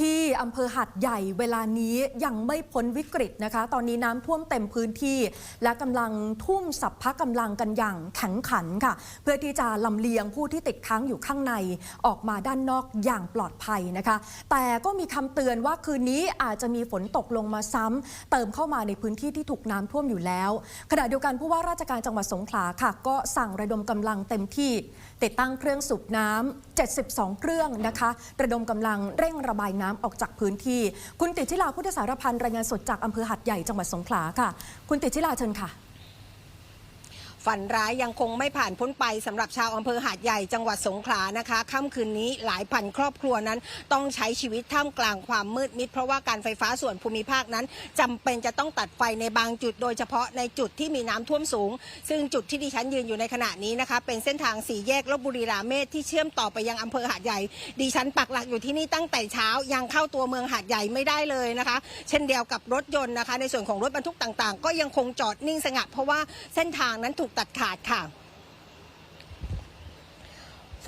ที่อำเภอหัดใหญ่เวลานี้ยังไม่พ้นวิกฤตนะคะ ตอนนี้น้ำท่วมเต็มพื้นที่ และกำลังทุ่มสัพพะกำลังกันอย่างแข็งขันค่ะ เพื่อที่จะลำเลียงผู้ที่ติดค้างอยู่ข้างในออกมาด้านนอกอย่างปลอดภัยนะคะ แต่ก็มีคำเตือนว่าคืนนี้อาจจะมีฝนตกลงมาซ้ำเติมเข้ามาในพื้นที่ที่ถูกน้ำท่วมอยู่แล้ว ขณะเดียวกันผู้ว่าราชการจังหวัดสงขลาค่ะ ก็สั่งระดมกำลังเต็มที่ ติดตั้งเครื่องสูบน้ำ72 เครื่องนะคะ ระดมกำลังเร่งระบายน้ำออกจากพื้นที่ คุณติดชิลาพุทธสารพันธ์รายงานสดจากอำเภอหัดใหญ่จังหวัดสงขลาค่ะ คุณติดชิลาเชิญค่ะ ฝันร้ายยังคงไม่ผ่านพ้นไปสำหรับชาวอำเภอหาดใหญ่จังหวัดสงขลานะคะค่ำคืนนี้หลายพันครอบครัวนั้น ต้องใช้ชีวิตท่ามกลางความมืดมิด เพราะว่าการไฟฟ้าส่วนภูมิภาคนั้นจำเป็นจะต้องตัดไฟในบางจุด โดยเฉพาะในจุดที่มีน้ำท่วมสูง ซึ่งจุดที่ดิฉันยืนอยู่ในขณะนี้นะคะ เป็นเส้นทางสี่แยกลบบุรีราเมศที่เชื่อมต่อไปยังอำเภอหาดใหญ่ ดิฉันปักหลักอยู่ที่นี่ตั้งแต่เช้ายังเข้าตัวเมืองหาดใหญ่ไม่ได้เลยนะคะ เช่นเดียวกับรถยนต์นะคะ ในส่วนของรถบรรทุกต่าง ๆ ก็ยังคงจอดนิ่งสงัดเพราะว่าเส้นทางนั้นถูกตัดขาดค่ะ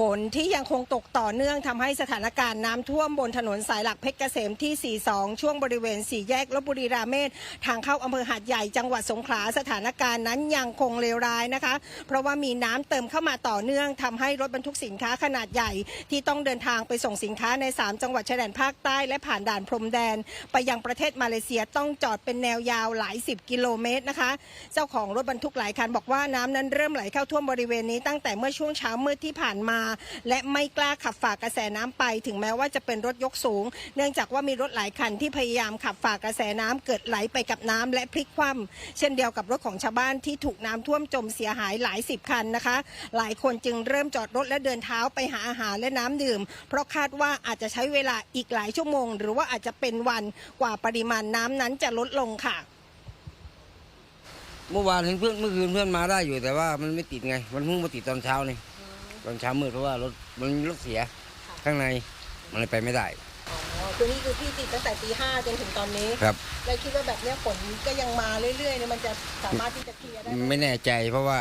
ฝนที่ยังคงตกต่อเนื่องทำให้สถานการณ์น้ำท่วมบนถนนสายหลักเพชรเกษมที่ 42 ช่วงบริเวณสี่แยกลบบุรีราเมศทางเข้าอำเภอหาดใหญ่จังหวัดสงขลาสถานการณ์นั้นยังคงเลวร้ายนะคะ เพราะว่ามีน้ำเติมเข้ามาต่อเนื่องทำให้รถบรรทุกสินค้าขนาดใหญ่ ที่ต้องเดินทางไปส่งสินค้าใน 3 จังหวัดชายแดนภาคใต้และผ่านด่านพรมแดน ไปยังประเทศมาเลเซียต้องจอดเป็นแนวยาวหลายสิบกิโลเมตรนะคะ เจ้าของรถบรรทุกหลายคันบอกว่าน้ำนั้นเริ่มไหลเข้าท่วมบริเวณนี้ตั้งแต่เมื่อช่วงเช้ามืดที่ผ่านมาและไม่กล้าขับฝ่ากระแสน้ำไป ถึงแม้ว่าจะเป็นรถยกสูง เนื่องจากว่ามีรถหลายคันที่พยายามขับฝ่ากระแสน้ำเกิดไหลไปกับน้ำและพลิกคว่ำเช่นเดียวกับรถของชาวบ้านที่ถูกน้ำท่วมจมเสียหายหลายสิบคันนะคะ หลายคนจึงเริ่มจอดรถและเดินเท้าไปหาอาหารและน้ำดื่ม เพราะคาดว่าอาจจะใช้เวลาอีกหลายชั่วโมง หรือว่าอาจจะเป็นวันกว่าปริมาณน้ำนั้นจะลดลงค่ะเมื่อวานเห็นเพื่อนเมื่อคืนเพื่อนมาได้อยู่แต่ว่ามันไม่ติดไง มันเพิ่งมาติดตอนเช้านี่ ตอนเช้ามืดเพราะว่ารถมันมีรถเสียข้างในมันเลยไปไม่ได้อ๋อคือนี่คือพี่ติดตั้งแต่ตีห้าจนถึงตอนนี้ครับ แล้วคิดว่าแบบเนี้ยฝนก็ยังมาเรื่อยๆเนี่ยมันจะสามารถที่จะเคลียร์ได้ไหมไม่แน่ใจเพราะว่า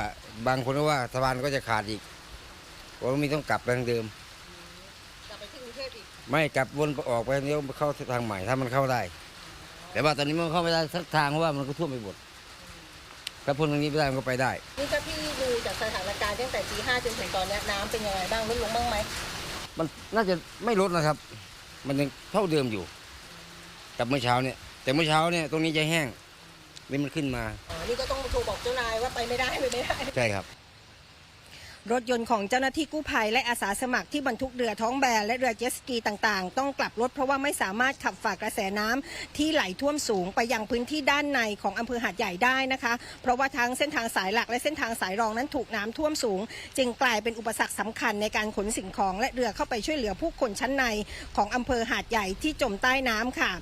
บางคนก็ว่าสะพานก็จะขาดอีกเพราะว่ามีต้องกลับไปทางเดิม กลับไปที่กรุงเทพอีกไม่กลับวนออกไปเลี้ยวเข้าทางใหม่ถ้ามันเข้าได้ แต่ว่าตอนนี้มันเข้าไม่ได้สักทางเพราะว่ามันก็ท่วมไปหมดถ้าพ้นตรงนี้ไม่ได้มันก็ไปได้ นี่ถ้าพี่ดู จากสถานการณ์ตั้งแต่ตีห้าจนถึงตอนเนี้ยน้ำเป็นยังไงบ้างลดลงบ้างไหมมันน่าจะไม่ลดนะครับ มันยังเท่าเดิมอยู่กับเมื่อเช้าเนี่ย แต่เมื่อเช้าเนี่ยตรงนี้จะแห้งนี่มันขึ้นมาอ๋อนี่ก็ต้องโทรบอกเจ้านายว่าไปไม่ได้ไปไม่ได้ ใช่ครับ รถยนต์ของเจ้าหน้าที่กู้ภัยและอาสาสมัครที่บรรทุกเรือท้องแบนและเรือเจ็ตสกีต่างๆ ต้องกลับรถเพราะว่าไม่สามารถขับฝ่ากระแสน้ำที่ไหลท่วมสูงไปยังพื้นที่ด้านในของอำเภอหาดใหญ่ได้นะคะ เพราะว่าทั้งเส้นทางสายหลักและเส้นทางสายรองนั้นถูกน้ำท่วมสูง จึงกลายเป็นอุปสรรคสำคัญในการขนสิ่งของและเรือเข้าไปช่วยเหลือผู้คนชั้นในของอำเภอหาดใหญ่ที่จมใต้น้ำค่ะ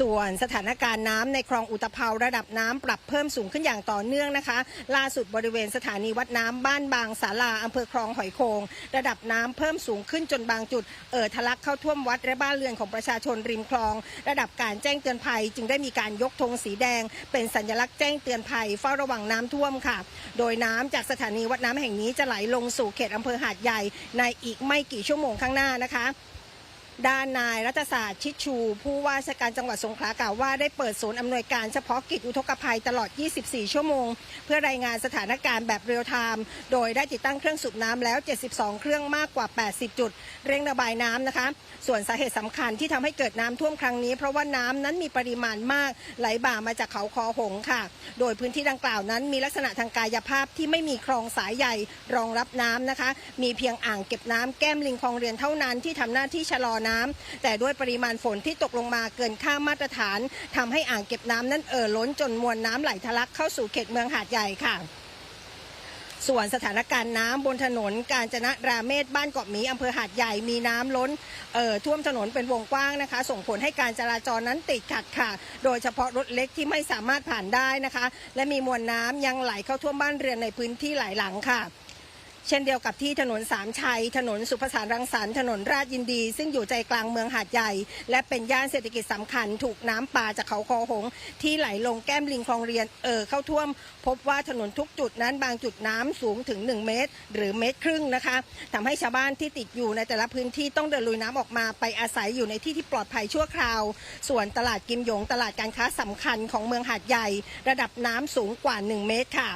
ส่วนสถานการณ์น้ำในคลองอุตภาวระดับน้ำปรับเพิ่มสูงขึ้นอย่างต่อเนื่องนะคะ ล่าสุดบริเวณสถานีวัดน้ำบ้านบางสาลาอำเภอคลองหอยโขงระดับน้ำเพิ่มสูงขึ้นจนบางจุด เอ่อทะลักเข้าท่วมวัดและบ้านเรือนของประชาชนริมคลอง ระดับการแจ้งเตือนภัย จึงได้มีการยกธงสีแดง เป็นสัญลักษณ์แจ้งเตือนภัยเฝ้าระวังน้ำท่วมค่ะ โดยน้ำจากสถานีวัดน้ำแห่งนี้จะไหลลงสู่เขตอำเภอหาดใหญ่ในอีกไม่กี่ชั่วโมงข้างหน้านะคะ ด้านนายรัฐศาสตร์ชิดชู ผู้ว่าราชการจังหวัดสงขลากล่าวว่าได้เปิดศูนย์อำนวยการเฉพาะกิจอุทกภัยตลอด 24 ชั่วโมง เพื่อรายงานสถานการณ์แบบเรียลไทม์โดยได้ติดตั้งเครื่องสูบน้ำแล้ว 72 เครื่องมากกว่า 80 จุด เร่งระบายน้ำนะคะ ส่วนสาเหตุสำคัญที่ทำให้เกิดน้ำท่วมครั้งนี้ เพราะว่าน้ำนั้นมีปริมาณมากไหลบ่ามาจากเขาคอหงค่ะ โดยพื้นที่ดังกล่าวนั้นมีลักษณะทางกายภาพที่ไม่มีคลองสายใหญ่รองรับน้ำนะคะ มีเพียงอ่างเก็บน้ำแก้มลิงคลองเรียนเท่านั้นที่ทำหน้าที่ชะลอน้ำแต่ด้วยปริมาณฝนที่ตกลงมาเกินค่ามาตรฐานทำให้อ่างเก็บน้ำนั้นเอ่อล้นจนมวลน้ำไหลทะลักเข้าสู่เขตเมืองหาดใหญ่ค่ะส่วนสถานการณ์น้ำบนถนนกาญจนราเมศบ้านเกาะหมีอำเภอหาดใหญ่มีน้ำล้นเอ่อท่วมถนนเป็นวงกว้างนะคะ ส่งผลให้การจราจรนั้นติดขัดค่ะ โดยเฉพาะรถเล็กที่ไม่สามารถผ่านได้นะคะ และมีมวลน้ำยังไหลเข้าท่วมบ้านเรือนในพื้นที่หลายหลังค่ะ เช่นเดียวกับที่ถนนสามชัย ถนนสุภสารรังสรรค์ถนนราชยินดี ซึ่งอยู่ใจกลางเมืองหาดใหญ่ และเป็นย่านเศรษฐกิจสำคัญ ถูกน้ำป่าจากเขาคอหง ที่ไหลลงแก้มลิงคลองเรียนเอ่อเข้าท่วม พบว่าถนนทุกจุดนั้นบางจุดน้ำสูงถึง 1 เมตร หรือเมตรครึ่งนะคะทำให้ชาวบ้านที่ติดอยู่ในแต่ละพื้นที่ต้องเดินลุยน้ำออกมาไปอาศัยอยู่ในที่ที่ปลอดภัยชั่วคราว ส่วนตลาดกิมหยงตลาดการค้าสำคัญของเมืองหาดใหญ่ ระดับน้ำสูงกว่า 1 เมตรค่ะ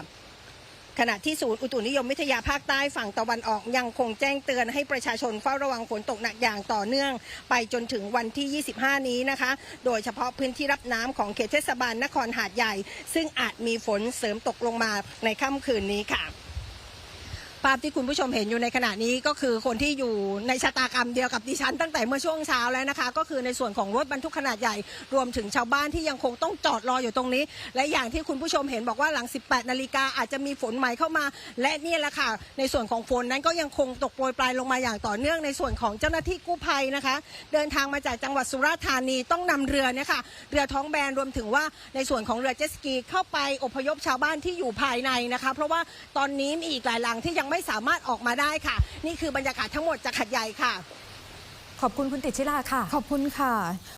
ขณะที่ศูนย์อุตุนิยมวิทยาภาคใต้ฝั่งตะวันออกยังคงแจ้งเตือนให้ประชาชนเฝ้าระวังฝนตกหนักอย่างต่อเนื่อง ไปจนถึงวันที่ 25 นี้นะคะ โดยเฉพาะพื้นที่รับน้ำของเขตเทศบาลนครหาดใหญ่ ซึ่งอาจมีฝนเสริมตกลงมาในค่ำคืนนี้ค่ะ ภาพที่คุณผู้ชมเห็นอยู่ในขณะนี้ก็คือคนที่อยู่ในชะตากรรมเดียวกับดิฉันตั้งแต่เมื่อช่วงเช้าแล้วนะคะ ก็คือในส่วนของรถบรรทุกขนาดใหญ่ รวมถึงชาวบ้านที่ยังคงต้องจอดรออยู่ตรงนี้ และอย่างที่คุณผู้ชมเห็นบอกว่าหลัง 18 นาฬิกาอาจจะมีฝนใหม่เข้ามา และนี่แหละค่ะ ในส่วนของฝนนั้นก็ยังคงตกโปรยปลายลงมาอย่างต่อเนื่องในส่วนของเจ้าหน้าที่กู้ภัยนะคะ เดินทางมาจากจังหวัดสุราษฎร์ธานีต้องนำเรือเนี่ยค่ะเรือท้องแบนรวมถึงว่าในส่วนของเรือเจ็ตสกีเข้าไปอพยพชาวบ้านที่อยู่ภายในนะคะ เพราะว่าตอนนี้มีอีกหลายหลังที่ยังไม่สามารถออกมาได้ค่ะ นี่คือบรรยากาศทั้งหมดจากขัดใหญ่ค่ะ ขอบคุณคุณติดชิลาค่ะ ขอบคุณค่ะ